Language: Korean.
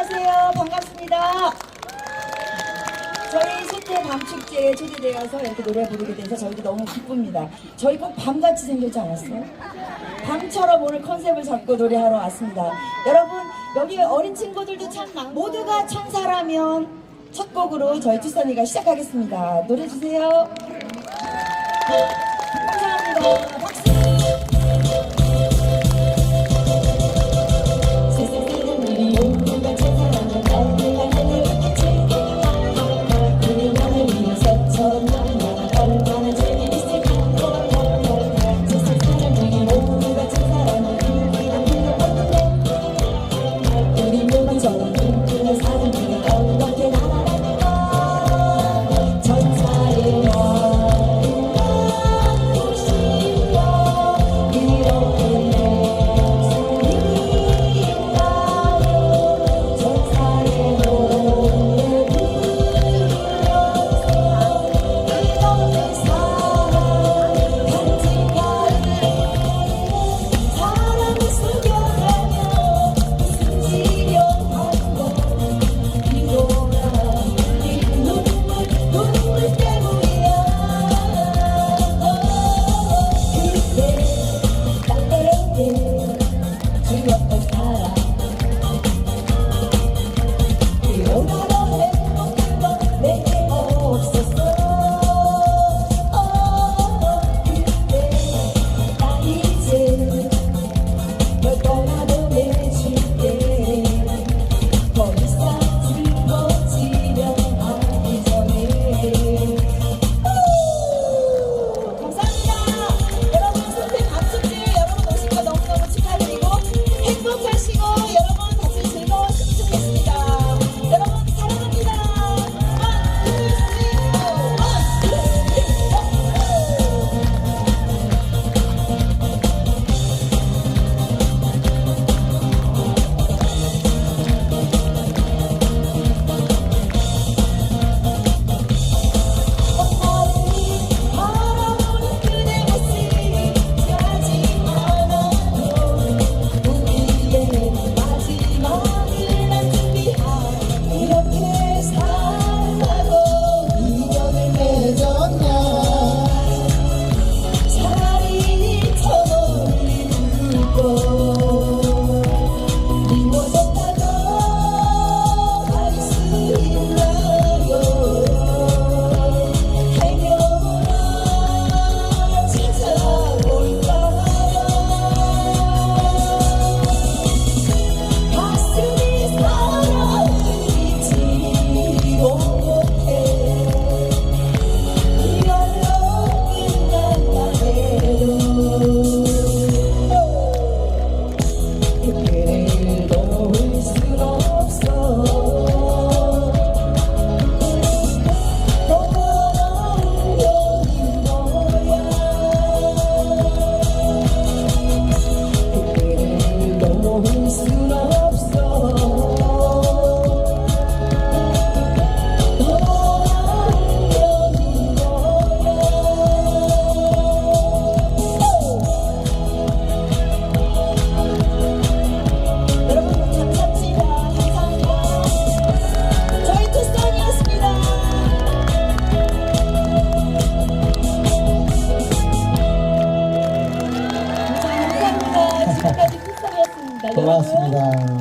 안녕하세요. 반갑습니다. 저희 소태 밤축제에 초대되어서 이렇게 노래 부르게 돼서 저희도 너무 기쁩니다. 저희 꼭 밤같이 생겼지 않았어요? 밤처럼 오늘 컨셉을 잡고 노래하러 왔습니다. 여러분, 여기 어린 친구들도 참 많고 모두가 천사라면 첫 곡으로 저희 투선이가 시작하겠습니다. 노래 주세요. 감사합니다. but don't I 감사합니다.